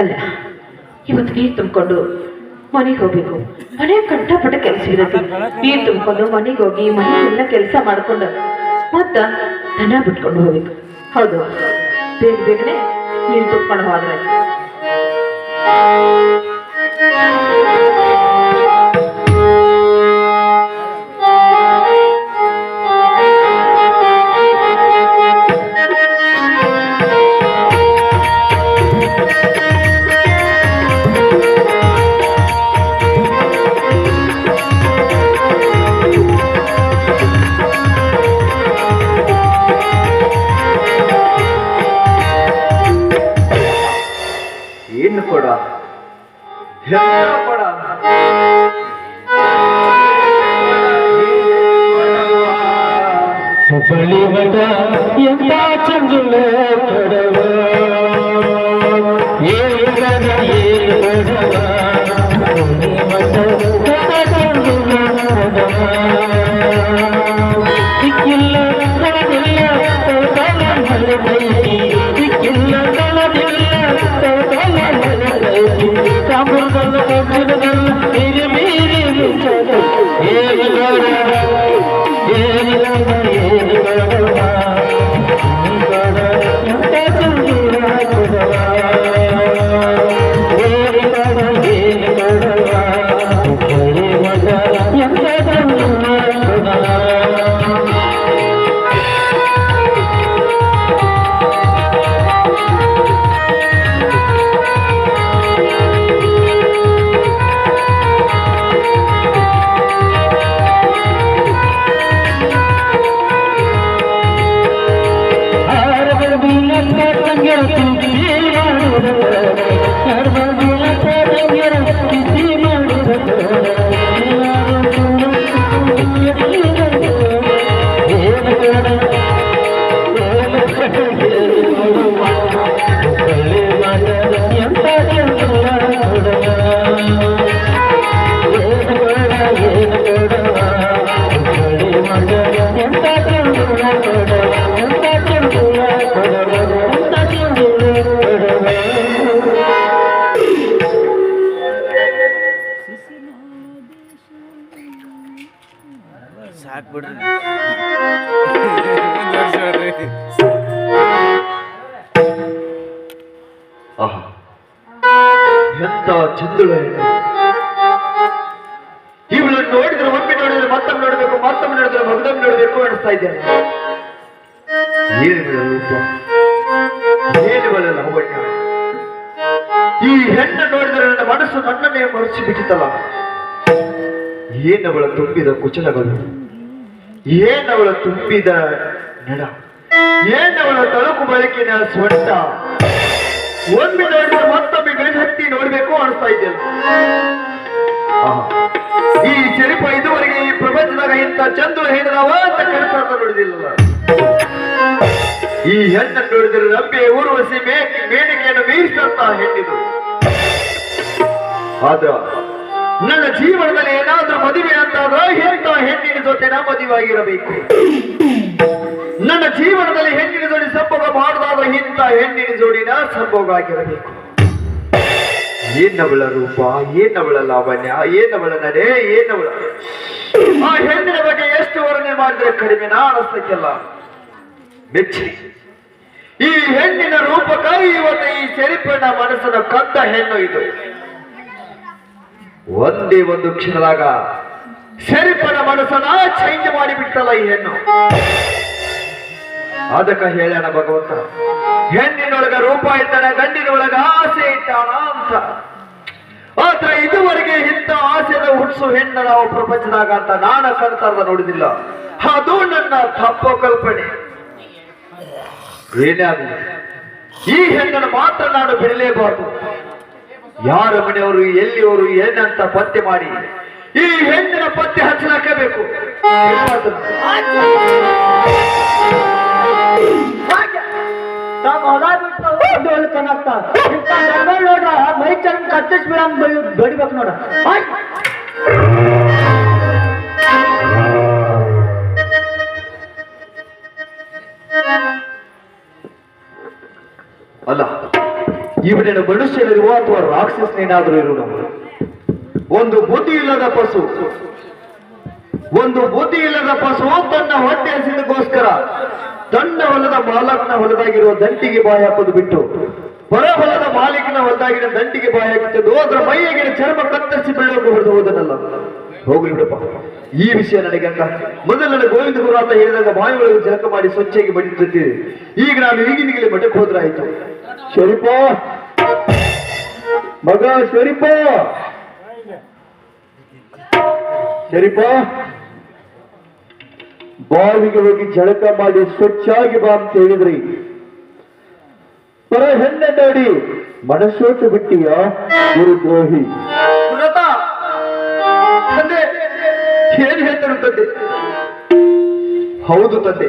ಅಲ್ಲ, ಇವತ್ತು ನೀರು ತುಂಬಿಕೊಂಡು ಮನೆಗೆ ಹೋಗ್ಬೇಕು. ಮನೆ ಕಂಠಪಟ್ಟ ಕೆಲಸ ಇರುತ್ತೆ. ನೀರು ತುಂಬಿಕೊಂಡು ಮನೆಗೆ ಹೋಗಿ ಮನೆಗೆಲ್ಲ ಕೆಲಸ ಮಾಡ್ಕೊಂಡು ಮತ್ತ ದನ ಬಿಟ್ಕೊಂಡು ಹೋಗ್ಬೇಕು. ಹೌದು, ಬೇಗ ಬೇಗನೆ ನೀರು ತುಂಬಿಕೊಂಡು ಹೋದ್ರೆ ಎಲ್ಲ ಕೊಡ ಹುಬ್ಬಳ್ಳಿ ಮಠ ಏನವಳ ತುಂಬಿದ ಕುಚಲಗಳು? ಏನವಳ ತುಂಬಿದ ನಡ ಏನವಳ ತಳುಕು ಬೆಳಕಿನ ಸ್ವಂತ ಒಮ್ಮೆ ದೊಡ್ಡ ಮತ್ತೊಮ್ಮೆ ಹತ್ತಿ ನೋಡ್ಬೇಕು ಅನಿಸ್ತಾ ಇದ್ದೇನೆ. ಈ ಚರಿಪ ಇದುವರೆಗೆ ಈ ಪ್ರಪಂಚದಾಗ ಇಂಥ ಚಂದ್ರ ಹೇಳಿದವ ಅಂತ ಕೆಲಸ ನೋಡಿದಿಲ್ಲ ಈ ಹೆಣ್ಣನ್ನು ನೋಡಿದ್ರೆ ರಂಬೆ ಊರ್ವಸಿ ಮೇ ಮೇಣಿಕೆಯನ್ನು ಮೀರಿಸಂತ ಹೆಣ್ಣಿದು. ಆದ್ರ ನನ್ನ ಜೀವನದಲ್ಲಿ ಏನಾದ್ರೂ ಮದುವೆ ಅಂತಾದ್ರೆ ಎಂತ ಹೆಣ್ಣಿನ ಜೊತೆ ನಾ ಮದುವೆಯಾಗಿರಬೇಕು? ನನ್ನ ಜೀವನದಲ್ಲಿ ಹೆಣ್ಣಿನ ಜೋಡಿ ಸಂಭೋಗ ಮಾಡದಾದ್ರೆ ಇಂಥ ಹೆಣ್ಣಿನ ಜೋಡಿನ ಸಂಭೋಗ ಆಗಿರಬೇಕು. ಏನವಳ ರೂಪ, ಏನವಳ ಲಾವಣ್ಯ, ಏನವಳ ನಡೆ, ಏನವಳ ಆ ಹೆಣ್ಣಿನ ಬಗ್ಗೆ ಎಷ್ಟು ವರ್ಣನೆ ಮಾಡಿದ್ರೆ ಕಡಿಮೆ? ನಾ ಅನಿಸ್ತಕ್ಕೆಲ್ಲ ಮೆಚ್ಚಿ. ಈ ಹೆಣ್ಣಿನ ರೂಪಕ ಇವತ್ತು ಈ ಸೆರಿಪಿನ ಮನಸ್ಸನ್ನು ಕಂದ ಹೆಣ್ಣು ಇದು. ಒಂದೇ ಒಂದು ಕ್ಷಣದಾಗ ಶರೀಫನ ಮನಸ್ಸನ್ನ ಚೇಂಜ್ ಮಾಡಿಬಿಟ್ಟಲ್ಲ ಈ ಹೆಣ್ಣು. ಅದಕ್ಕ ಹೇಳ್ಯಾನ ಭಗವಂತ, ಹೆಣ್ಣಿನೊಳಗ ರೂಪ ಇದ್ದಾನೆ ಗಂಡಿನೊಳಗ ಆಸೆ ಇದ್ದಾನ ಅಂತ. ಆದ್ರೆ ಇದುವರೆಗೆ ಇಂಥ ಆಸೆದ ಹುಟ್ಟಿಸು ಹೆಣ್ಣ ನಾವು ಪ್ರಪಂಚದಾಗ ಅಂತ ನಾನ ಕಣ್ತಾರ್ದ ನೋಡಿದಿಲ್ಲ. ಅದು ನನ್ನ ತಪ್ಪು ಕಲ್ಪನೆ. ಏನೇ ಆಗಲಿ, ಈ ಹೆಣ್ಣನ್ನು ಮಾತ್ರ ನಾನು ಬಿಡಲೇಬಾರದು. ಯಾರ ಮನೆಯವರು ಎಲ್ಲಿಯವರು ಏನಂತ ಪತ್ತೆ ಮಾಡಿ. ಈ ಹೆಣ್ಣಿನ ಪತ್ತೆ ಹಚ್ಚಲಾಕಬೇಕು ನೋಡ್ರ ಮೈ ಚಂದ ಕತ್ತಿಸ್ ಬಿಡಂಗ್ ಬಡಿಬೇಕು ನೋಡ. ಅಲ್ಲ ಇವನೇನು ಮನುಷ್ಯರಿರುವ ಅಥವಾ ರಾಕ್ಷಸನೇನಾದ್ರೂ ಇರುವ ಒಂದು ಬುದ್ಧಿ ಇಲ್ಲದ ಪಶು, ಒಂದು ಬುದ್ಧಿ ಇಲ್ಲದ ಪಶು ತನ್ನ ಹೊಟ್ಟೆ ಹಸಿದಕ್ಕೋಸ್ಕರ ತನ್ನ ಹೊಲದ ಮಾಲಕನ ಹೊಲದಾಗಿರುವ ದಂಟಿಗೆ ಬಾಯಿ ಹಾಕೋದು ಬಿಟ್ಟು ಹೊಲದ ಮಾಲೀಕನ ಹೊಲದಾಗಿನ ದಂಟಿಗೆ ಬಾಯಿ ಹಾಕಿದ್ದು ಅದರ ಮೈಯಾಗಿನ ಚರ್ಮ ಕತ್ತರಿಸಿ ಬೆಳೆಯೋಕೆ ಹೊಡೆದು ಹೋದನಲ್ಲ. ಹೋಗಲಿ ಬಿಡಪ್ಪ. ಈ ವಿಷಯ ನನಗೆ ಅಂತ ಮೊದಲು ನನಗೆ ಗೋವಿಂದ ಅಂತ ಹೇಳಿದಾಗ ಬಾಯಿ ಒಳಗೆ ಜಲಕ ಮಾಡಿ ಸ್ವಚ್ಛಾಗಿ ಬಡಿಯುತ್ತಿದ್ದೆ ಈಗ ನಾನು ಈಗಿನಿಗಲೇ ಮಠಕ್ಕೆ ಹೋದ್ರಾಯ್ತು ಶರೀಪ ಮಗ ಶರೀಪ ಶರೀಪ ಬಾವಿಗೆ ಹೋಗಿ ಜಳಕ ಮಾಡಿ ಸ್ವಚ್ಛಾಗಿ ಬಾ ಅಂತ ಹೇಳಿದ್ರಿ. ಪರ ಹೆಣ್ಣೆ ನೋಡಿ, ಮನಸ್ಸೋಟು ಬಿಟ್ಟಿಯ, ಗುರುದ್ರೋಹಿ? ದ್ರೋಹಿ ಏನ್ ತಂದೆ? ಹೌದು ತಂದೆ.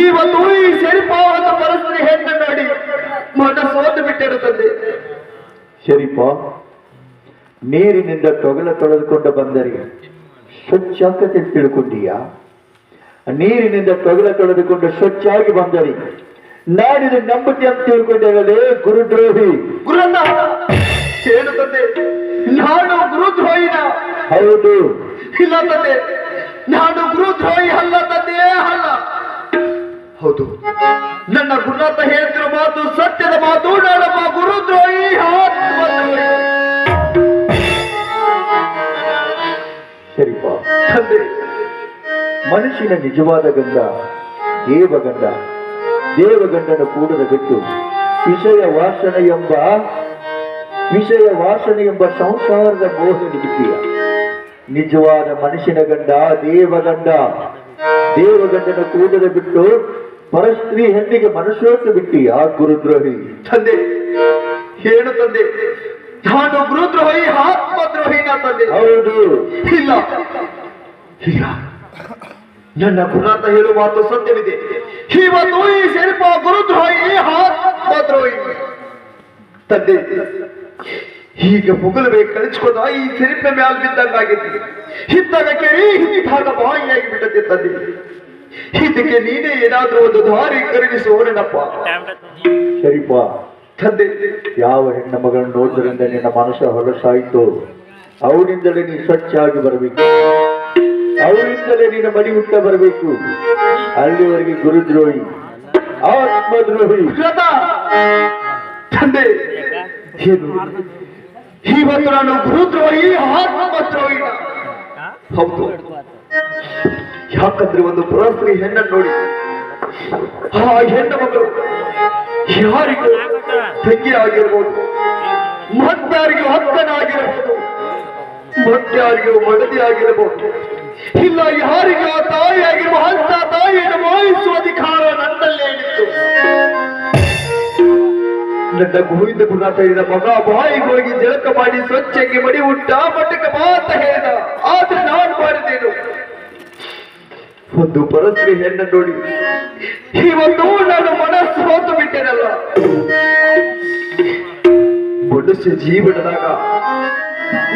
ಈ ಒಂದು ಈ ಸರಿಪಾವದ ಪರಸ್ಪರಿ ಹೆಣ್ಣು ನೋಡಿ. ಸೋತು ಬಿಟ್ಟಿರು ತಂದೆ. ಶರೀಫ ನೀರಿನಿಂದ ತೊಗಲ ತೊಳೆದುಕೊಂಡು ಬಂದರೆ ಸ್ವಚ್ಛತೆ ತಿಳ್ಕೊಂಡಿಯಾ? ನೀರಿನಿಂದ ತೊಗಲ ತೊಳೆದುಕೊಂಡು ಸ್ವಚ್ಛಾಗಿ ಬಂದರೆ ನಾನಿದ ನಂಬಿಕೆ ಅಂತ ತಿಳ್ಕೊಂಡೇ ಗುರುದ್ರೋಹಿ. ಗುರುನಾಥ ಏನು ತಂದೆ ನಾನು ಗುರುದ್ರೋಹಿನ. ಹೌದು. ಇಲ್ಲ ತಂದೆ ನಾನು ಗುರುದ್ರೋಹಿ ಅಲ್ಲ ತಂದೆ ಅಲ್ಲ. ಹೌದು. ನನ್ನ ಗುರುನಾಥ ಹೇಳ್ತಿರೋ ಮಾತು, ಸತ್ಯದ ಮಾತು ನಾಡಮ್ಮ ಗುರುದ್ರೋಹಿ ಸರಿಪ, ತಂದೆ ಮನುಷ್ಯನ ನಿಜವಾದ ಗಂಡ ದೇವಗಂಡ ದೇವಗಂಡನ ಕೂಡದ ಬಿಟ್ಟು ವಿಷಯ ವಾಸನೆ ಎಂಬ, ವಿಷಯ ವಾಸನೆ ಎಂಬ ಸಂಸಾರದ ಮೋಹ ಬಿಟ್ಟಿಯ ನಿಜವಾದ ಮನುಷ್ಯನ ಗಂಡ ದೇವಗಂಡ ದೇವಗಂಡನ ಕೂಡದ ಬಿಟ್ಟು ಪರಸ್ತ್ರೀ ಹೆಣ್ಣಿಗೆ ಮನುಷ್ಯರನ್ನು ಬಿಟ್ಟಿ ಆ ಗುರುದ್ರೋಹಿ? ತಂದೆ ಹೇಳು ತಂದೆ. ನಾನು ಗುರುದ್ರೋಹಿ ಆತ್ಮದ್ರೋಹಿನ ತಂದೆ. ಹೌದು. ಇಲ್ಲ. ಇಲ್ಲ. ನನ್ನ ಗುಣಾಂತ ಹೇಳುವ ಮಾತು ಸತ್ಯವಿದೆ. ಇವತ್ತು ಈ ಶಿಲ್ಪ ಗುರುದ್ರೋಹಿ ಆತ್ಮದ್ರೋಹಿ. ತಂದೆ ಈಗ ಮುಗಲಬೇಕು ಕಳಿಸ್ಕೊಂಡ ಈ ಸಿರಿಪೆ ಮ್ಯಾಲ್ ಬಿದ್ದಂಗಾಗಿತ್ತು ಹಿತ್ತಾಗ ಹಿಂದಿ ಹಿತ್ತಾಗ ಬಾಯಿಯಾಗಿ ಬಿಟ್ಟದೆ ತಂದೆ. ಇದಕ್ಕೆ ನೀನೇ ಏನಾದ್ರೂ ಒಂದು ದಾರಿ ಕರುಗಿಸುವನಪ್ಪ ಶರೀಪ ತಂದೆ ಯಾವ ಹೆಣ್ಣ ಮಗಳನ್ನು ನೋಡಿದ್ರಿಂದ ನಿನ್ನ ಮನಸ್ಸು ಹೊಲಸಾಯಿತು ಅವನಿಂದಲೇ ನೀ ಸ್ವಚ್ಛ ಆಗಿ ಬರಬೇಕು. ಅವರಿಂದಲೇ ನಿನ್ನ ಮಡಿ ಹುಟ್ಟ ಬರಬೇಕು. ಅಲ್ಲಿವರೆಗೆ ಗುರುದ್ರೋಹಿ ಆತ್ಮದ್ರೋಹಿ. ತಂದೆ ಇವತ್ತು ನಾನು ಗುರುದ್ರೋಹಿ ಆತ್ಮದ್ರೋಹಿ ಹೌದು. ಯಾಕಂದ್ರೆ ಒಂದು ಪುರಸ್ತ್ರೀ ಹೆಣ್ಣನ್ನು ನೋಡಿ. ಆ ಹೆಣ್ಣು ಮಗಳು ಯಾರಿಗೂ ತಂಗಿ ಆಗಿರ್ಬೋದು ಮತ್ತಾರಿಗೂ ಅಕ್ಕನಾಗಿರ್ಬೋದು ಮತ್ತಾರಿಗೂ ಮಡದಿ ಆಗಿರಬಹುದು ಇಲ್ಲ, ಯಾರಿಗೂ ಆ ತಾಯಿ ಆಗಿರುವ ಅಂತ ತಾಯಿಯನ್ನು ಮೋಹಿಸುವ ಅಧಿಕಾರ ನನ್ನಲ್ಲೇ ಇತ್ತು. ನನ್ನ ಗೋವಿಂದ ಗುರುನಾಥ ಹೇಳಿದ ಮಗ ಬಾಯಿಗೆ ಹೋಗಿ ಜಳಕ ಮಾಡಿ ಸ್ವಚ್ಛಗೆ ಮಡಿ ಉಂಟ ಮಟ್ಟಕ್ಕೆ ಮಾತ ಹೇಳಿದ. ಆದ್ರೆ ನಾನು ಮಾಡಿದ್ದೇನು? ಒಂದು ಪರಸ್ತ್ರೀ ಹೆಣ್ಣ ನೋಡಿ. ಇವತ್ತು ನಾನು ಮನಸ್ಸು ಹೋತು ಬಿಟ್ಟೆನಲ್ಲ ಮನುಷ್ಯ ಜೀವನದಾಗ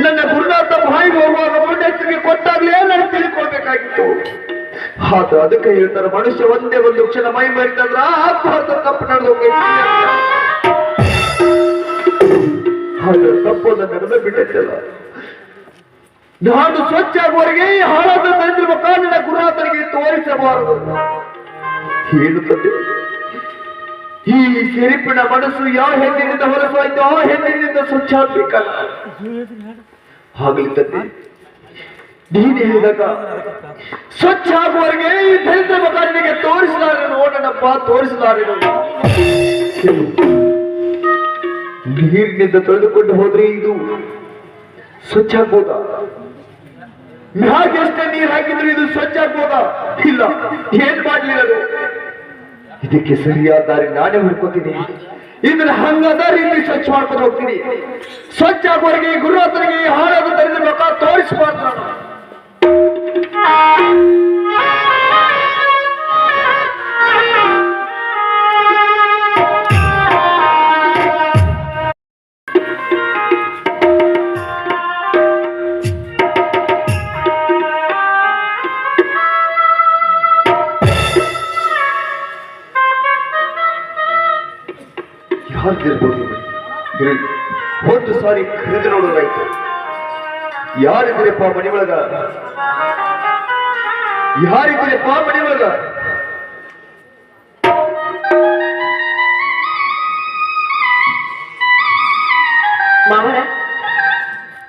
ನನ್ನ ಗುರುನಾಥ ಬಾಯಿಗೆ ಹೋಗುವಾಗ ಮುನ್ನೆಚ್ಚರಿಕೆ ಕೊಟ್ಟಾಗ್ಲೇ ನಾನು ತಿಳ್ಕೊಳ್ಬೇಕಾಗಿತ್ತು. ಆದ್ರೆ ಅದಕ್ಕೆ ಹೇಳ್ತಾರೆ, ಮನುಷ್ಯ ಒಂದೇ ಒಂದು ಕ್ಷಣ ಮೈ ಮರಿತಂದ್ರ ಆತ್ಮಹತ್ಯ ತಪ್ಪು ನಡೆದು ಹಾಗೆ ತಪ್ಪು ನಡೆದು ಬಿಟ್ಟೈತಲ್ಲ. ನಾನು ಸ್ವಚ್ಛ ಆಗುವವರೆಗೆ ಹಾಳಾದ ತಂದಿರುವ ಕಾಲಿನ ಗುರುನಾಥನಿಗೆ ತೋರಿಸಬಾರದು ಹೇಳುತ್ತದೆ, ಈ ಸಿರಿಪಿನ ಮನಸ್ಸು ಯಾವ ಹೆಣ್ಣಿನಿಂದ ಹೊರಸಾಯ್ತು ಆ ಹೆಣ್ಣಿನಿಂದ ಸ್ವಚ್ಛ ಆಗ್ಬೇಕಲ್ಲ. ಹಾಗಲಿದ್ದಂತೆ ನೀನು ಹೇಳಿದಾಗ, ಸ್ವಚ್ಛ ಆಗುವವರೆಗೆ ಈ ದರಿದ್ರ ಮುಖ ತೋರಿಸಲಾರೆ ನೋಡಣಪ್ಪ ತೋರಿಸಲಾರೆ ನೀರಿನಿಂದ ತೊಳೆದುಕೊಂಡು ಹೋದ್ರೆ ಇದು ಸ್ವಚ್ಛ ಆಗ್ಬೋದಾ ಮ್ಯಾಗೆ ಎಷ್ಟೇ ನೀರು ಹಾಕಿದ್ರು ಇದು ಸ್ವಚ್ಛ ಆಗ್ಬೋದ? ಇಲ್ಲ. ಏನ್ ಮಾಡ್ಲಿಲ್ಲ ಇದಕ್ಕೆ ಸರಿಯಾದ ದಾರಿ ನಾನೇ ಹುಡ್ಕೋತೀನಿ. ಇದನ್ನ ಹಂಗದ ರೀತಿ ಸ್ವಚ್ಛ ಮಾಡ್ಕೊಂಡು ಹೋಗ್ತೀನಿ. ಸ್ವಚ್ಛ ಆಗೋರಿಗೆ ಹಾಳಾದ ತೋರಿಸ್ಬಾರ್ದು ಮುಖ ತೋರಿಸಬಾರ್ದು ನಾನು. ಯಾರಿಗಿರ್ಬೋದು ಇವರು? ಇರಲಿ ಒಂದು ಸಾರಿ ಕರೆದು ನೋಡೋದಾಯ್ತು ಯಾರಿದ್ರಪ್ಪ ಮನೆ ಒಳಗ ಯಾರಿದ್ರಪ್ಪ ಮನೆ ಒಳಗ ಮಾವನ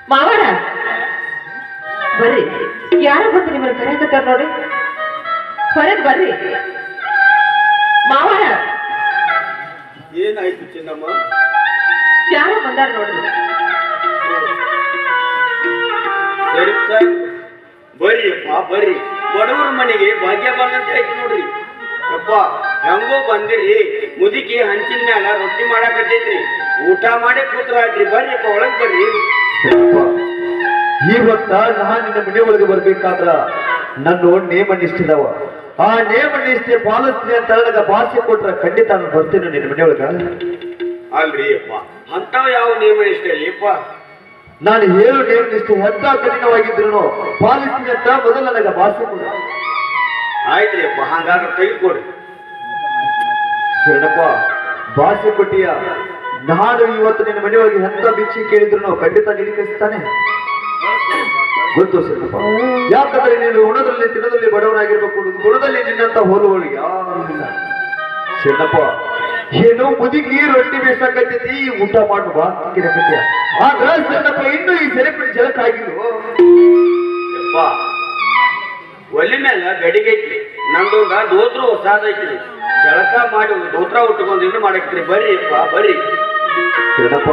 ಮಾವನ ಬರ್ರಿ ಯಾರು ಬಂದು ನಿಮ್ಮನ್ನ ಕರೆಯಕತ್ತಾರ ನೋಡಿ ಹೊರಗೆ ಬರ್ರಿ ಊಟ ಮಾಡಿ ಕೂತ್ರ ಆಯ್ತ್ರಿ ಬರ್ರಿ ಅಪ್ಪ ಒಳಗ್ ಬರ್ರಿ. ಇವತ್ತ ನಾ ನಿನ್ನ ಮನೆ ಒಳಗೆ ಬರ್ಬೇಕಾದ್ರ ನನ್ನ ನೇಮ ನಿಷ್ಠಿದವ. ಆ ನೇಮ ನಿಷ್ಠೆ ಪಾಲಿಸ್ತೀನಿ ಅಂತ ನನಗ ಭಾಷೆ ಕೊಟ್ರ ಖಂಡಿತ ನಾನು ಬರ್ತೀನಿ ನಿನ್ನ ಮನೆ ಒಳಗ. ಅಲ್ರಿ ಅಪ್ಪ. ಅಂತ ಯಾವ ನೇಮ ನಿಷ್ಠೆ ಅಪ್ಪ? ನಾನು ಹೇಳು ನೇಮ ನಿಷ್ಠೆ ಎಂತ ಕಠಿಣವಾಗಿದ್ರು ಪಾಲಿಸ್ತೀನಿ ಅಂತ ಮೊದಲು ನನಗ ಭಾಷೆ ಕೊಡ. ಆಯ್ತ್ರಿ ಅಪ್ಪ ಹಂಗಾದ್ರೆ ತೆಗೆದುಕೊಡ್ರಿ. ಶರಣಪ್ಪ ಭಾಷೆ ಕೊಟ್ಟಿಯ? ನಾನು ಇವತ್ತು ನಿನ್ನ ಮನೆ ಹೋಗಿ ಎಂತ ಬಿಚ್ಚಿ ಕೇಳಿದ್ರು ಖಂಡಿತ ನಿರೀಕ್ಷಿಸ್ತಾನೆ ಗೊತ್ತು ಶರಣಪ್ಪ ಯಾಕಂದ್ರೆ ನೀನು ಉಣದಲ್ಲಿ ತಿನ್ನದಲ್ಲಿ ಬಡವರಾಗಿರ್ಬೇಕು. ಗುಣದಲ್ಲಿ ನಿನ್ನಂತ ಹೋಲುವಳು ಯಾರು ಇಲ್ಲ. ಶರಣಪ್ಪ ಏನೋ ಮುದುಕಿ ರೊಟ್ಟಿ ಬೇಸಾಕತ್ತೈತಿ ಊಟ ಮಾಡು ಬಾ ಕಿರಕತ್ಯ ಆದ್ರ ಶರಣಪ್ಪ ಇನ್ನು ಈ ಸೆರೆಪಿಡಿ ಜಲಕ್ ಒಲಿ ಮೇಲೆ ಗಡಿಗೈತಿ ನಂದೊಂದ ದೋತ್ರ ಹೊಸಾದೈತ್ರಿ. ಜಳಕ ಮಾಡಿ ದೋತ್ರ ಉಟ್ಕೊಂಡು ಇನ್ನು ಮಾಡಕ್ರಿ ಬರ್ರಿ ಬರ್ರಿ. ಶರಣಪ್ಪ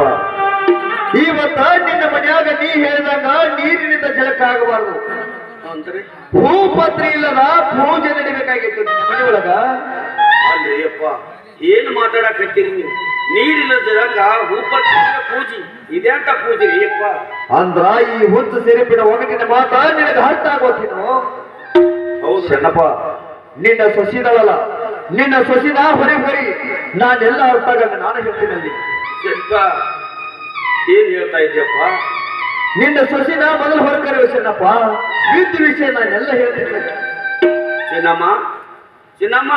ಇವತ್ತ ನಿನ್ನ ಮನ್ಯಾಗ ನೀ ಹೇಳಿದಾಗ ನೀರಿನಿಂದ ಜಲಕ ಆಗಬಾರದು ಅಂದ್ರೆ ಭೂಪತ್ರಿ ಇಲ್ಲದ ಪೂಜೆ ನಡಿಬೇಕಾಗಿತ್ತು ಮನೆಯೊಳಗ ಅಲ್ರಿ ಅಪ್ಪ ಏನ್ ಮಾತಾಡಕತ್ತೀರಿ ನೀವು? ನೀರಿಲ್ಲ ಜಳಕ ಹೂಪತ್ತಿನ ಪೂಜಿ ಇದೆಂತ ಪೂಜೆ ಅಪ್ಪ? ಅಂದ್ರ ಈ ಹುಚ್ಚು ಸೆರೆಪಿನ ಒಗಟಿನ ಮಾತ ನಿನಗೆ ಅರ್ಥ ಆಗೋತೀನು ಹೌದು ಶರಣಪ್ಪ ನಿನ್ನ ಸೊಸಿದಳಲ್ಲ. ನಿನ್ನ ಸೊಸಿದ ಹೊರೆ ಹೊರಿ ನಾನೆಲ್ಲ ಅರ್ಥ ಆಗಲ್ಲ ನಾನು ಹೇಳ್ತೀನಿ ಅಲ್ಲಿ. ಶೆಟ್ಟ ಏನ್ ಹೇಳ್ತಾ ಇದ್ಯಪ್ಪ? ನಿನ್ನ ಸೊಸಿನ ಮೊದಲು ಹೊರಕರ ವಿಷಯನಪ್ಪ. ಯುದ್ಧ ವಿಷಯ ನಾನೆಲ್ಲ ಹೇಳ್ತೀನಿ. ಚಿನ್ನಮ್ಮ ಚಿನ್ನಮ್ಮ.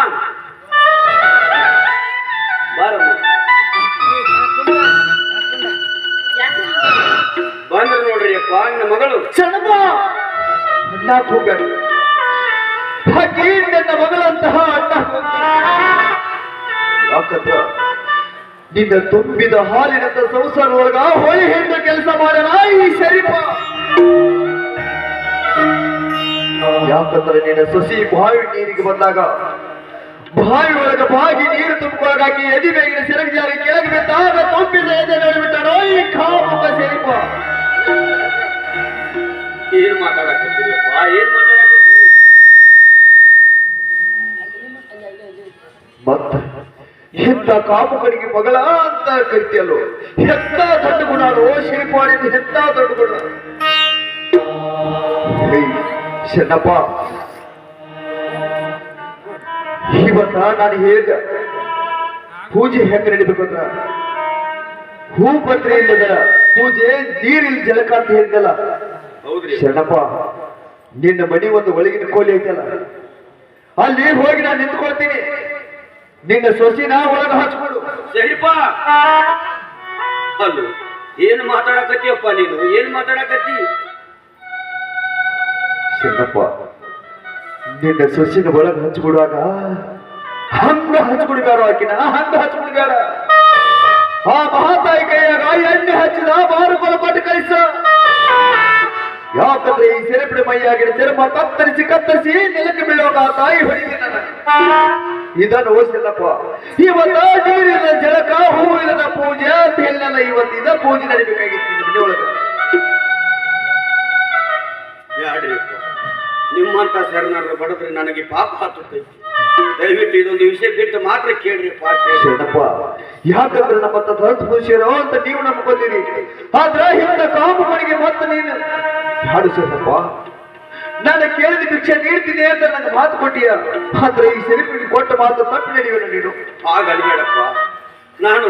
ಬಾರಮ್ಮ. ಬಂದ್ರ ನೋಡ್ರಿ ಅಪ್ಪ, ನಿನ್ನ ಮಗಳು. ಶರಣಪ್ಪ ಅಣ್ಣ ಹೋಗ್ಬೇಡ. ಹಾಗೆ ನನ್ನ ಮಗಳಂತಹ ಅಣ್ಣ. ಯಾಕಂದ್ರ ನಿನ್ನ ತುಂಬಿದ ಹಾಲಿನಂತ ಸಂಸಾರ ಒಳಗ ಹೊಳಿ ಹೆಣ್ಣು ಕೆಲಸ ಮಾಡೋಣ ಈ ಶರೀಪ ಯಾಕಂದ್ರೆ ನಿನ್ನ ಸೊಸಿ ಬಾವಿ ನೀರಿಗೆ ಬಂದಾಗ ಬಾವಿ ಒಳಗ ಬಾಗಿ ನೀರು ತುಂಬಿಕೊಳ್ಳಾಗಿ ಎದಿ ಬೇಗಿನ ಸೆರಗಿ ಜಾರಿ ಕೆಳಗೆ ಬಿದ್ದಾಗ ತುಂಬಿದ ಎದೆ ನೋಡಿಬಿಟ್ಟನೋ ಈ ಕಾಮುಕ ಶರೀಪ ಏನ್ ಮಾತಾಡಕತ್ತೀರಿಯಪ್ಪ ಏನ್ ಮಾತಾಡಕತ್ತೀರಿ? ಮತ್ತ ಎಂತ ಕಾಮುಕನಿಗೆ ಮಗಳ ಅಂತ ಕರಿತಿಯಲ್ಲೋ. ಎಂತ ದೊಡ್ಡ ಗುಣ ಅಲ್ಲೋ ಶ್ರೀಪಾಡಿ ಎಂತ ದೊಡ್ಡ ಗುಣ. ಶರಣಪ್ಪ ಇವತ್ತ ನಾನು ಹೇಗ ಪೂಜೆ ಹೆಂಗ ನಡಿಬೇಕು ಅಂದ್ರ? ಹೂ ಪತ್ರೆ ಇಲ್ಲದ ಪೂಜೆ ನೀರಿಲ್ ಜಲಕ ಅಂತ ಹೇಳಿದಲ್ಲ ಹೌದ್ರಿ. ಶರಣಪ್ಪ ನಿನ್ನ ಮಡಿ ಒಂದು ಒಳಗಿನ ಕೋಲಿ ಐತಲ್ಲ ಅಲ್ಲಿ ಹೋಗಿ ನಾನು ನಿಂತ್ಕೊಳ್ತೀನಿ. ನಿನ್ನ ಸೊಸಿನ ಒಳಗ ಹಚ್ಕೊಡು. ಸರಿಪಾ ಅಲ್ಲೋ ಏನ್ ಮಾತಾಡಕತ್ತೀಯಪ್ಪ ನೀನು? ಏನ್ ಮಾತಾಡಕತ್ತಿ? ಶರಣಪ್ಪ ನಿನ್ನ ಸೊಸಿನ ಒಳಗ ಹಚ್ಕೊಡುವಾಗ ಹಂಗ ಹಚ್ಕೊಡ್ಬೇಡ ಆಕಿನ? ಹಂಗ ಹಚ್ಕೊಡ್ಬೇಡ ಆ ಮಹಾತಾಯಿ ಕೈಯಾಗ ಎಣ್ಣೆ ಹಚ್ಚಿದ ಬಾರು ಕೊಲ ಪಟ್ಟು ಕಳಿಸ ಯಾಕಂದ್ರೆ ಈ ಸೆರೆಪಿಡಿ ಮೈಯಾಗಿನ ಚರ್ಮ ಕತ್ತರಿಸಿ ಕತ್ತರಿಸಿ ನೆಲಕ್ಕೆ ಬೀಳೋಕ ತಾಯಿ ಹೊಡಿಗೆ ಇದನ್ನು ಓದಿಲ್ಲಪ್ಪ ಇವತ್ತ ನೀರಿನ ಜಳಕ ಹೂವಿನ ಪೂಜೆ ಅಂತ ಹೇಳಿಲ್ಲ ಇವತ್ತು ಇದ ಪೂಜೆ ನಡಿಬೇಕಾಗಿತ್ತು ಮನೆ ಒಳಗ. ನಿಮ್ಮಂತ ಶರಣರ ಬಡದ್ರೆ ನನಗೆ ಪಾಪ ಹತ್ತೈತಿ ದಯವಿಟ್ಟು ಇದೊಂದು ವಿಷಯ ಬಿಟ್ಟು ಮಾತ್ರ ಕೇಳ್ರಿ ಪಾಪ ಯಾಕಂದ್ರೆ ನಮ್ಮ ಮನುಷ್ಯರು ಅಂತ ನೀವು ನಂಬ್ಕೊಂಡೀರಿ ಆದ್ರೆ ಇಂಥ ಕಾಮಗಳಿಗೆ ಮತ್ತೆ ನೀನು ಹಾಡು ನಾನು ಕೇಳಿದ ಭಿಕ್ಷೆ ನೀಡ್ತೀನಿ ಅಂತ ನನಗೆ ಮಾತು ಕೊಟ್ಟಿಯ. ಆದ್ರೆ ಈ ಸೆರಿಪಿಗೆ ಕೊಟ್ಟ ಮಾತು ತಪ್ಪು ನಡೆಯುವ ನೀನು. ಹಾಗಲ್ಬೇಡಪ್ಪ ನಾನು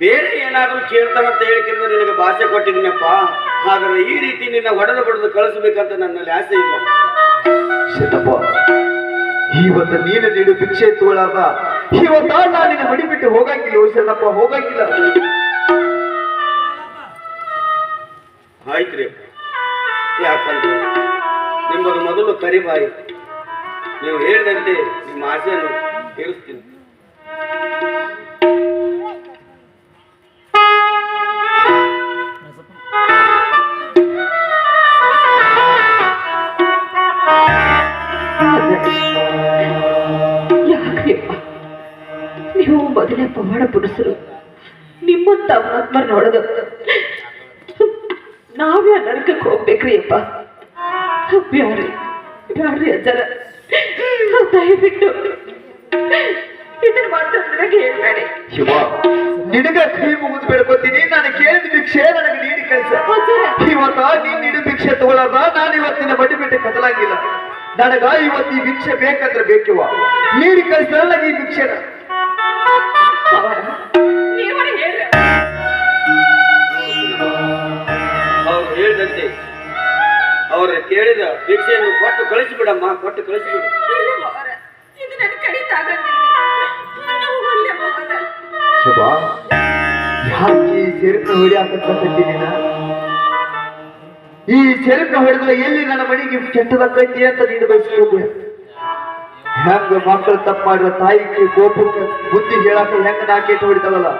ಬೇರೆ ಏನಾದ್ರೂ ಕೇಳ್ತಾನಂತ ಹೇಳಿದ್ರೆ ನಿನಗೆ ಭಾಷೆ ಕೊಟ್ಟಿದ್ದೀನಪ್ಪ. ಆದ್ರೆ ಈ ರೀತಿ ನಿನ್ನ ಹೊಡೆದು ಬಡದು ಕಳಿಸ್ಬೇಕಂತ ನನ್ನಲ್ಲಿ ಆಸೆ ಇಲ್ಲ. ಈ ಇವತ್ತು ನೀನು ನೀಡು ಭಿಕ್ಷೆ ತೋಳಾದ ಇವತ್ತ ನಾನು ನಿನ್ನ ಹೊಡಿಬಿಟ್ಟು ಬಿಟ್ಟು ಹೋಗಂಗಿಲ್ಲ ಶರಣಪ್ಪ ಹೋಗಂಗಿಲ್ಲ ಆಯ್ತ್ರಿ. ಯಾಕಂದ್ರೆ ನಿಮ್ಮದು ಮೊದಲು ಕರಿಬಾಯಿ ನೀವು ಹೇಳಿದಂತೆ ನಿಮ್ಮ ಆಸೆಯನ್ನು ತೀರಿಸ್ತೀನಿ ಯಾಕ್ರಿಪ್ಪ ನೀವು ಮೊದಲೇ ಪವಾಡ ಪುರುಷರು ನಿಮ್ಮಂತ ಆತ್ಮ ನೋಡೋದು ನಾವೇ ಆ ನರಕಕ್ಕೆ ಹೋಗ್ಬೇಕ್ರಿ ಅಪ್ಪ ಬ್ಯಾಡ್ರಿ ಬ್ಯಾಡ್ರಿ ಅಜ್ಜರ ದಯವಿಟ್ಟು ಇದನ್ನ ಮಾತ್ರ ನನಗೆ ಹೇಳ್ಬೇಡಿ. ಶಿವ ನಿನಗ ಕೈ ಮುಗಿದು ಬೇಡ್ಕೊತೀನಿ. ನಾನು ಕೇಳಿದ ಭಿಕ್ಷೆ ನನಗೆ ನೀಡಿ ಕಲ್ಸ ಇವತ್ತ ನೀನ್ ನೀಡು ಭಿಕ್ಷೆ ತಗೊಳ್ಳಾರ್ದ? ನಾನು ಇವತ್ತಿನ ಮಡಿ ಬಿಟ್ಟು ಕದಲಾಗಿಲ್ಲ ನನಗ ಇವತ್ತು ಈ ಭಿಕ್ಷೆ ಬೇಕಂದ್ರೆ ಬೇಕಿವ ನೀಡಿ ಕಲ್ಸ ನನಗೆ ಈ ಭಿಕ್ಷೆನ. ಅವರು ಕೇಳಿದ ಭಿಕ್ಷೆಯನ್ನು ಕೊಟ್ಟು ಕಳಿಸಿಬಿಡಮ್ಮ ಕೊಟ್ಟು ಕಳಿಸಿಬಿಡು. ಯಾಕೆ ಈ ಸೆರಪನ್ನ ಹೊಡೆದ ಈ ಹೊಡೆದ್ರೆ ಎಲ್ಲಿ ನನ್ನ ಮನೆಗೆ ಕೆಟ್ಟದ ಕಟ್ಟಿ ಅಂತ ನೀನು ಬಯಸ್ಕೊಂಡೆ ಹೆಂಗ ಮಕ್ಕಳು ತಪ್ಪ ಮಾಡಿದ ತಾಯಿಗೆ ಕೋಪಕ್ಕೆ ಬುದ್ಧಿ ಹೇಳಕ ಹೆಂಗ ನಾ ಕೆಟ್ಟು ಹೊಡಿತಾವಲ್ಲ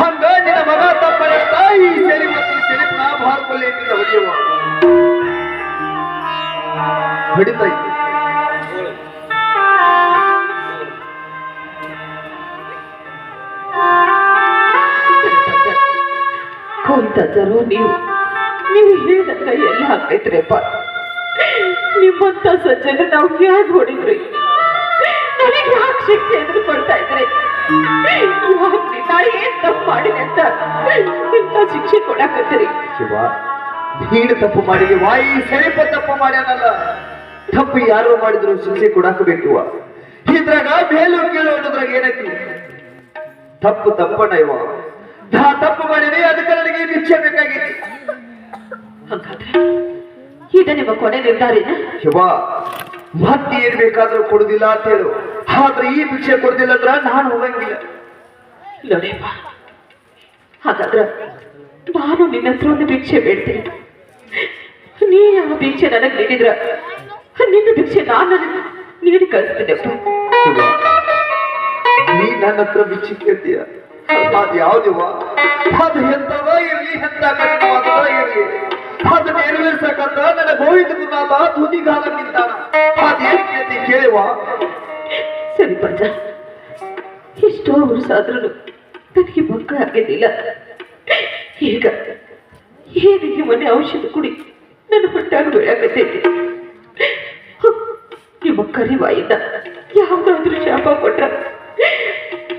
ಹಂಗ ನಿನ್ನ ಮಗ ತಪ್ಪ ತಾಯಿ ಈ ಸೆರಿ ಮತ್ತು ಸೆರಪ್ ನಾ ಭಾರತದಲ್ಲಿ ಹೊಡೆಯುವ. ಹೊಡಿತಾ ಇದ್ದೆ ಕುಂತದರು ನೀವು ನೀವು ಹೇಳಿದಂಗ ಎಲ್ಲ ಹಾಕೈತ್ರಿಪ್ಪ ನಿಮ್ಮಂತ ಸಜ್ಜನ ನಾವು ಯಾಕೆ ಹೊಡಿದ್ರಿ ನನಗೆ ಯಾಕೆ ಶಿಕ್ಷೆ ಎದುರು ಕೊಡ್ತಾ ಇದ್ರಿ ಯಾಕ್ರಿ ನಾ ಏನ್ ತಪ್ಪು ಮಾಡಿದೆ ಅಂತ ಇಂಥ ಶಿಕ್ಷೆ ಕೊಡಕತ್ತೀರಿ ಶಿವ ನೀನು ತಪ್ಪು ಮಾಡಿ ವಾಯಿ ಸೆಳೆಪ ತಪ್ಪು ಮಾಡ್ಯಾನಲ್ಲ ತಪ್ಪು ಯಾರು ಮಾಡಿದ್ರು ಶಿಕ್ಷೆ ಕೊಡಾಕಬೇಕು. ಇದ್ರಾಗ ಮೇಲು ಕೇಳು ಅನ್ನೋದ್ರಾಗ ಏನೈತಿ ತಪ್ಪು ತಪ್ಪಣ್ಣ ಇವ. ನಾ ತಪ್ಪು ಮಾಡಿದ್ರೆ ಅದಕ್ಕೆ ನನಗೆ ಶಿಕ್ಷೆ ಬೇಕಾಗಿತ್ತು ಈಗ ಇದು ನಿಮ್ಮ ಕೊನೆ ನಿರ್ಧಾರಿನ ಶಿವ ಮತ್ತೆ ಏನ್ ಬೇಕಾದ್ರೂ ಕೊಡುದಿಲ್ಲ ಅಂತ ಹೇಳು. ಆದ್ರೆ ಈ ಭಿಕ್ಷೆ ಕೊಡುದಿಲ್ಲ ಅಂದ್ರ ನಾನು ಹೋಗಂಗಿಲ್ಲ. ನೋಡಪ್ಪ ಹಾಗಾದ್ರ ನಾನು ನಿನ್ನ ಹತ್ರ ಒಂದು ಭಿಕ್ಷೆ ಬೇಡ್ತೀನಿ. ನೀ ಯಾವ ಭಿಕ್ಷೆ ನನಗೆ ನೀಡಿದ್ರ? ನಿನ್ನ ಭಿಕ್ಷೆ ನಾನು ನನಗೆ ನೀಡಿ ಕಳಿಸ್ತೀನಪ್ಪ ಶಿವ ನೀ ನನ್ನ ಹತ್ರ ಭಿಕ್ಷೆ ಕೇಳ್ತೀಯ? ಅದು ಯಾವ್ದಿವ ಅದು ಎಂತವ ಇರ್ಲಿ ಎಂತ ಕಠಿಣವಾದದ ಇರ್ಲಿ. ಅದು ನೆರವೇರ್ಸಕಂತ ನನ್ನ ಗೋವಿಂದ ಕುಮಾರ ತುದಿಗಾಲ ನಿಂತಾನ ಅದೇನ್ ಕೇಳ್ತಿ ಕೇಳುವ? ಸರಿ ಪಂಚ ಎಷ್ಟೋ ವರ್ಷ ಆದ್ರೂ ನನಗೆ ಮಕ್ಕಳು ಆಗಿದ್ದಿಲ್ಲ ಈಗ ಏನಿಗೆ ಮನೆ ಔಷಧ ಕುಡಿ. ನನ್ನ ಹೊಟ್ಟಾಗ ಬೆಳಕತ್ತೈತಿ ನಿಮ್ಮ ಕರಿವಾಯಿಂದ ಯಾವ್ದಾದ್ರೂ ಶಾಪ ಕೊಟ್ರ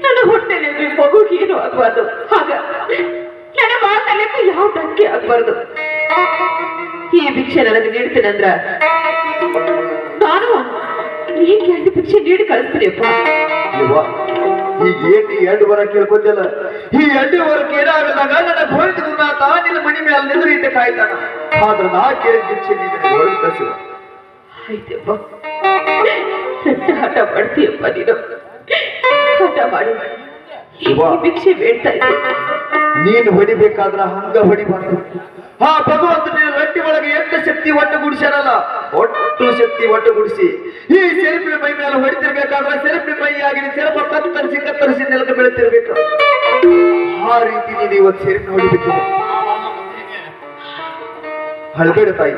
ನನ್ನ ಹೊಟ್ಟೆಯಲ್ಲಿ ಮಗುಗೆ ಏನು ಆಗ್ಬಾರ್ದು. ಆಗ ನನ್ನ ಮಾತಲ್ಲೂ ಯಾವ ಧಕ್ಕೆ ಆಗ್ಬಾರ್ದು. ಈ ಭಿಕ್ಷೆ ನನಗೆ ನೀಡ್ತೇನಂದ್ರ ನಾನು ನೀನ್ ಕೇಳಿದ ಭಿಕ್ಷೆ ನೀಡಿ ಕಳಿಸ್ತೀನಿಯಪ್ಪ ಈಗ ಏನ್ ಈ ಎರಡು ವರ ಕೇಳ್ಕೊತಿಲ್ಲ ಈ ಎರಡು ವರಕ್ಕೆ ಏನಾಗದಾಗ ನನ್ನ ಗೋವಿಂದ ಗುರುನಾಥ ನಿನ್ನ ಮನಿ ಮೇಲೆ ನಿಂದ್ರೆ ಇಟ್ಟು ಕಾಯ್ತಾನ. ಆದ್ರೆ ನಾ ಕೇಳಿದ ಭಿಕ್ಷೆ ನೀನು ಒಳಗೆ ಕಳಿಸಿವ ಆಯ್ತಪ್ಪ. ಹಠ ಮಾಡ್ತೀಯಪ್ಪ ನೀನು. ಹಠ ಮಾಡಿ. ಈ ಭಿಕ್ಷೆ ಬೇಡ್ತಾ ಇದ್ದೆ. ನೀನು ಹೊಡಿಬೇಕಾದ್ರ ಹಂಗ ಹೊಡಿಬಾರ್ದು. ಹಾ ಭಗವಂತನ ರಟ್ಟಿ ಒಳಗೆ ಎಂಟು ಶಕ್ತಿ ಒಟ್ಟುಗೂಡಿಸ್ಯಾನಲ್ಲ, ಒಟ್ಟು ಶಕ್ತಿ ಒಟ್ಟುಗೂಡಿಸಿ. ಈ ಸೆರಪಿನ ಮೈ ಮೇಲೆ ಹೊಡಿತಿರ್ಬೇಕಾದ್ರೆ ಸೆರಪಿನ ಮೈ ಆಗಿನ ಸೆರಪ ಕತ್ತರಿಸಿ ಕತ್ತರಿಸಿ ನೆಲಕ್ಕೆ ಬೆಳೆತಿರ್ಬೇಕು ಆ ರೀತಿ ನೀನು ಇವತ್ತು ಸೆರಪಿನ ಹೊಡಿಬೇಕು ಹಳಬೇಡ ತಾಯಿ.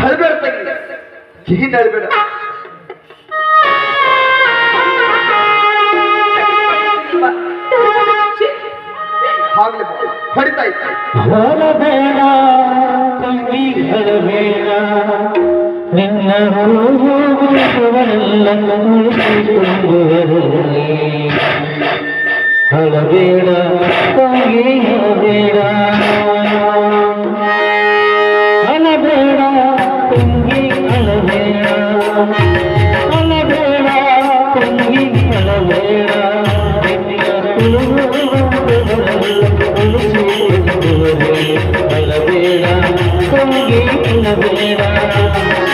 ಹಳಬೇಡ ತಾಯಿ. ಏನ್ ಹಳಬೇಡ? ಆಗ್ಲಿ ಹೊಡಿತಾ ಇದ್ದ ಹೊರಬೇಡ ತಂಗಿ ಹೊರಬೇಡ ನಿನ್ನ ಹೋಗುವವರೆಲ್ಲ ಉಳಿಸಿಕೊಂಡು ಬರಲಿ ಹಳಬೇಡ ತಂಗಿ ಹಳಬೇಡ ತಂಗಿ ಹಳಬೇಡ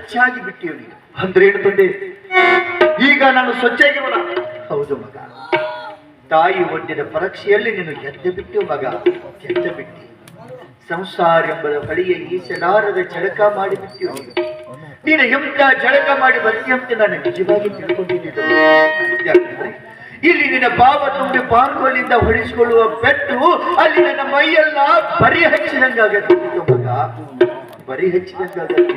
ಮಾಡಬಾರದಷ್ಟು ಸ್ವಚ್ಛ ಆಗಿ ಬಿಟ್ಟಿವ್ ನೀನು ಅಂದ್ರೆ ಏನು ತಂದೆ ಈಗ ನಾನು ಸ್ವಚ್ಛ ಆಗಿರೋಣ ಹೌದು ಮಗ. ತಾಯಿ ಒಡ್ಡಿದ ಪರೀಕ್ಷೆಯಲ್ಲಿ ನೀನು ಗೆದ್ದು ಬಿಟ್ಟು ಮಗ. ಗೆದ್ದು ಬಿಟ್ಟಿ. ಸಂಸಾರ ಎಂಬ ಬಳಿಯ ಈಸಲಾರದ ಮಾಡಿ ಮಾಡಿಬಿಟ್ಟು ನೀನು ಎಂತ ಜಳಕ ಮಾಡಿ ಬರ್ತಿ ಅಂತ ನಾನು ನಿಜವಾಗಿ ತಿಳ್ಕೊಂಡಿದ್ದೆ ಇಲ್ಲಿ ನಿನ್ನ ಭಾವ ತುಂಬಿ ಪಾಂಗಲಿಂದ ಹೊಡಿಸಿಕೊಳ್ಳುವ ಬೆಟ್ಟು ಅಲ್ಲಿ ನನ್ನ ಮೈಯೆಲ್ಲ ಬರಿ ಹಚ್ಚಿದಂಗಾಗತ್ತೆ. ಮಗ, ಬರಿ ಹಚ್ಚಿದಂಗಾಗತ್ತೆ.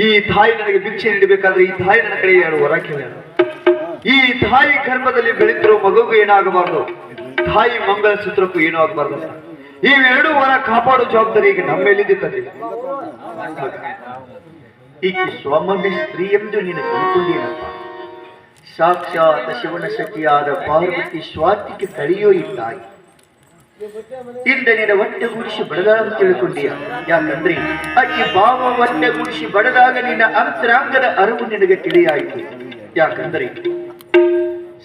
ಈ ತಾಯಿ ನನಗೆ ಭಿಕ್ಷೆ ನೀಡಬೇಕಾದ್ರೆ ಈ ತಾಯಿ ನನ್ನ ಕಡೆ ಎರಡು ಕೇಳ್ಯಾಳ ಈ ತಾಯಿ ಗರ್ಭದಲ್ಲಿ ಬೆಳೆದಿರೋ ಮಗುಗೂ ಏನಾಗಬಾರ್ದು? ತಾಯಿ ಮಂಗಳ ಸೂತ್ರಕ್ಕೂ ಏನೂ ಆಗಬಾರ್ದು ಇವೆರಡು ವರ ಕಾಪಾಡೋ ಜವಾಬ್ದಾರಿ ಈಗ ನಮ್ಮ ಮೇಲಿದೆ ತಂದೆ ಈಕೆ ಸ್ವಾಮಿ ಸ್ತ್ರೀ ಎಂದು ನೀನು ತಿಳ್ಕೊಂಡೇನಪ್ಪ ಸಾಕ್ಷಾತ್ ಶಿವನ ಶಕ್ತಿಯಾದ ಪಾರ್ವತಿ ಸ್ವಾತಿಗೆ ಕಳೆಯೋ ಇದ್ದಾಯಿ. ಇಂದ ನಿನ್ನ ಹೊಟ್ಟೆಗೂಡಿಸಿ ಗುಡಿಸಿ ಬಡದಾಗ ತಿಳ್ಕೊಂಡೀಯ ಯಾಕಂದ್ರೆ ಅಕ್ಕಿ ಭಾವ ಹೊಟ್ಟೆಗೂಡಿಸಿ ಬಡದಾಗ ನಿನ್ನ ಅಂತರಾಂಗದ ಅರಿವು ನಿನಗೆ ತಿಳಿಯಾಯಿತು. ಯಾಕಂದ್ರೆ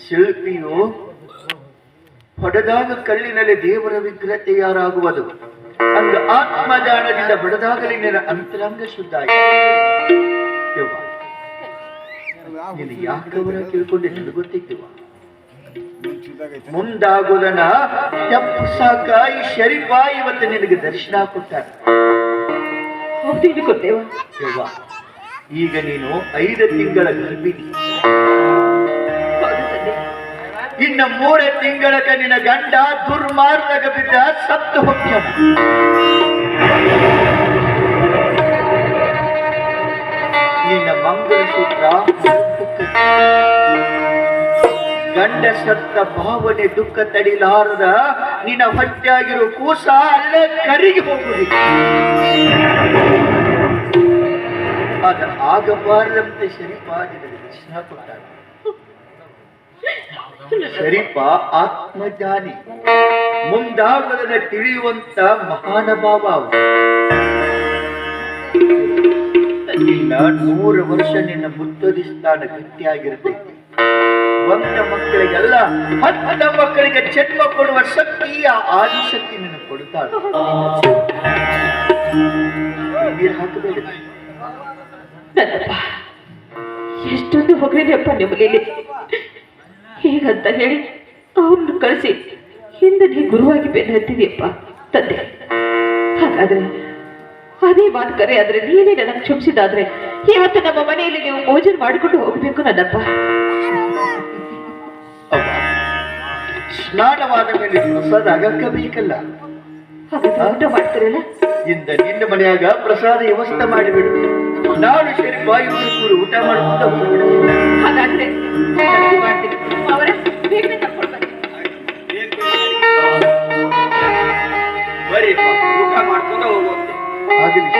ಶಿಲ್ಪಿಯು ಹೊಡೆದಾಗ ಕಲ್ಲಿನಲ್ಲಿ ದೇವರ ವಿಗ್ರಹ ತಯಾರಾಗುವುದು ಅಂದ್ರೆ ಆತ್ಮದಾನದಿಂದ ಬಡದಾಗಲಿ ನಿನ್ನ ಅಂತರಾಂಗ ಶುದ್ಧ ಆಯಿತು ನೀನು ಯಾಕವರ ತಿಳ್ಕೊಂಡಿದ್ದು ಗೊತ್ತಿದ್ದೀವ ಮುಂದಾಗುವುದನ್ನ ತಪ್ಪಿಸಾಕ ಈ ಶರೀಫ ಇವತ್ತು ನಿನಗೆ ದರ್ಶನ ಕೊಟ್ಟಾರ. ಗೊತ್ತೇವ ಈಗ ನೀನು ಐದು ತಿಂಗಳ ಗರ್ಭಿಣಿ. ಇನ್ನ ಮೂರೇ ತಿಂಗಳಕ ನಿನ್ನ ಗಂಡ ದುರ್ಮಾರ್ಗ ಬಿದ್ದ ಸತ್ತು ಹೋಗ್ಯಾನ ಗಂಡ ಸತ್ತ ಭಾವನೆ, ದುಃಖ ತಡಿಲಾರದ ನಿನ್ನ ಹೊಟ್ಟೆಯಾಗಿರೋ ಕೂಸ ಅಲ್ಲೇ ಕರಿಗೆ ಹೋಗುದು ಆಗ ಆಗಬಾರದಂತ ಶರೀಫ ಕೊಟ್ಟಾರ ಶರೀಫ ಆತ್ಮಜ್ಞಾನಿ. ಮುಂದಾಗದನ್ನ ತಿಳಿಯುವಂತ ಮಹಾನುಭಾವ. ನಿನ್ನ ನೂರು ವರ್ಷ ನಿನ್ನ ಮುತ್ತದಿಸ್ತಾನ ಗಟ್ಟಿಯಾಗಿರ್ತೈತಿ. ಒಂದ ಮಕ್ಕಳಿಗೆಲ್ಲ ಹತ್ತ ಮಕ್ಕಳಿಗೆ ಜನ್ಮ ಕೊಡುವ ಶಕ್ತಿ ಆ ಆದಿಶಕ್ತಿ ನಿನ್ನ ಕೊಡುತ್ತಾಳೆ. ಎಷ್ಟೊಂದು ಹೊಗಳಿದೆಯಪ್ಪ ನಿಮಗೆ ಹೀಗಂತ ಹೇಳಿ ಅವನ್ನು ಕಳಿಸಿ ಹಿಂದೆ ನೀ ಗುರುವಾಗಿ ಬೆನ್ನತ್ತಿದೆಯಪ್ಪ ತಂದೆ. ಹಾಗಾದ್ರೆ ಅದೇ ಮಾತು ಕರೆ, ಆದ್ರೆ ನೀನೇ ನನಗೆ ಕ್ಷಮಿಸಿದಾದ್ರೆ ಇವತ್ತು ನಮ್ಮ ಮನೆಯಲ್ಲಿ ನೀವು ಭೋಜನ ಮಾಡಿಕೊಂಡು ಹೋಗ್ಬೇಕು ನನ್ನಪ್ಪ. ಸ್ನಾನವಾದ ಮೇಲೆ ಪ್ರಸಾದ ಆಗಕ್ಕ ಬೇಕಲ್ಲ ಊಟ ಮಾಡ್ತೀರಲ್ಲ ಇಂದ ನಿನ್ನ ಮನೆಯಾಗ ಪ್ರಸಾದ ವ್ಯವಸ್ಥೆ ಮಾಡಿಬಿಡು. ನಾನು ಸರಿ ಬಾಯಿ ಕೂರು ಊಟ ಮಾಡ್ಕೊಂಡು ಹೋಗುವಂತೆ ಹಾಗಾದ್ರೆ ಮಾಡ್ತೀನಿ. ಅವರೇ ಬರ್ರಿ ಊಟ ಮಾಡ್ಕೊಂಡು ಹೋಗೋಕೆ ಆಗಲಿ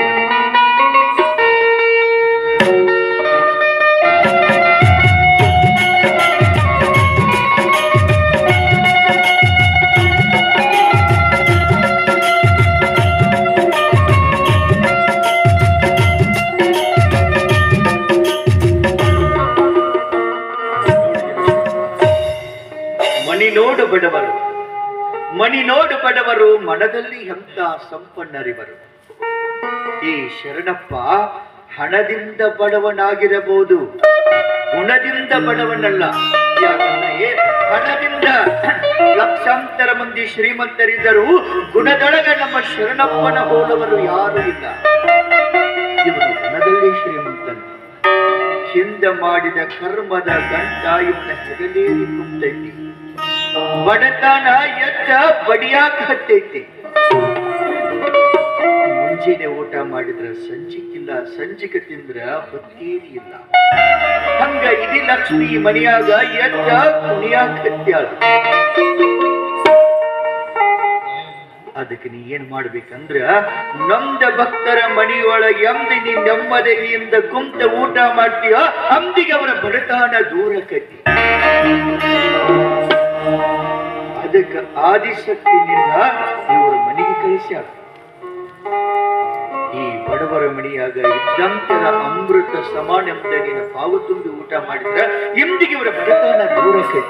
ಮನದಲ್ಲಿ ಎಂತ ಸಂಪನ್ನರಿವರು? ಈ ಶರಣಪ್ಪ ಹಣದಿಂದ ಬಡವನಾಗಿರಬಹುದು. ಗುಣದಿಂದ ಬಡವನಲ್ಲ. ಹಣದಿಂದ ಲಕ್ಷಾಂತರ ಮಂದಿ ಶ್ರೀಮಂತರಿದ್ದರೂ ಗುಣದೊಳಗ ನಮ್ಮ ಶರಣಪ್ಪನ ಹೋಲವರು ಯಾರು ಇಲ್ಲ. ಇವನು ಗುಣದಲ್ಲಿ ಶ್ರೀಮಂತನು ಹಿಂದ ಮಾಡಿದ ಕರ್ಮದ ಗಂಟ ಇವನ ಹೆಗಲೇರಿ ಕುಂತೈತಿ. ಬಡತನ ಎತ್ತ ಬಡಿಯಾಕ ಹತ್ತೈತಿ. ಮುಂಜಾನೆ ಊಟ ಮಾಡಿದ್ರ ಸಂಜಿಕ್ಕಿಲ್ಲ ಸಂಜಿಕ ತಿಂದ್ರ ಹೊತ್ತೇರಿ ಇಲ್ಲ. ಹಂಗ ಇದಿ ಲಕ್ಷ್ಮಿ ಮನೆಯಾಗ ಎತ್ತ ಕುಣಿಯಾಕ ಹತ್ಯಾಳ ಅದಕ್ಕೆ ನೀ ಏನ್ ಮಾಡ್ಬೇಕಂದ್ರ, ನಮ್ದ ಭಕ್ತರ ಮನೆಯೊಳಗೆ ಎಂದಿ ನೀ ನೆಮ್ಮದಿಯಿಂದ ಕುಂತ ಊಟ ಮಾಡ್ತೀಯ, ಅಂದಿಗೆ ಅವರ ಬಡತನ ದೂರ ಕಟ್ಟಿ. ಅದಕ್ಕೆ ಆದಿಶಕ್ತಿನಿಂದ ಇವರ ಮನೆಗೆ ಕಳಿಸ್ಯಾರ ಈ ಬಡವರ ಮನೆಯಾಗ ಇದ್ದಂತರ ಅಮೃತ ಸಮಾನ ಎಂಬುದಾಗಿನ ಪಾವು ತುಂಬಿ ಊಟ ಮಾಡಿದ್ರ ಎಂದಿಗೆ ಇವರ ಬಡತನ ದೂರಕ್ಕೆ